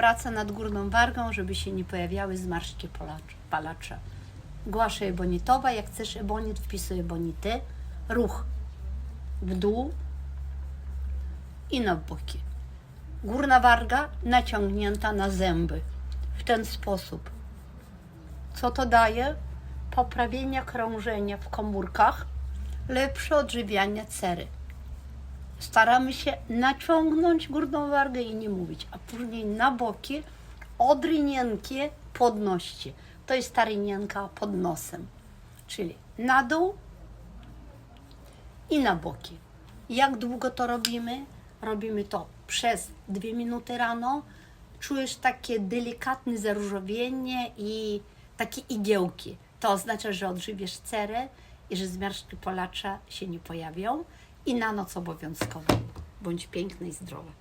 praca nad górną wargą, żeby się nie pojawiały zmarszczki palacza. Głasza ebonitowa, jak chcesz ebonit, wpisuj ebonity, ruch w dół i na boki. Górna warga naciągnięta na zęby w ten sposób. Co to daje? Poprawienie krążenia w komórkach, lepsze odżywianie cery. Staramy się naciągnąć górną wargę i nie mówić, a później na boki odrynienkie podnoście. To jest ta rynienka pod nosem, czyli na dół i na boki. Jak długo to robimy? Robimy to przez dwie minuty rano. Czujesz takie delikatne zaróżowienie i takie igiełki. To oznacza, że odżywiesz cerę i że zmarszczki polacza się nie pojawią. I na noc obowiązkowo. Bądź piękna i zdrowa.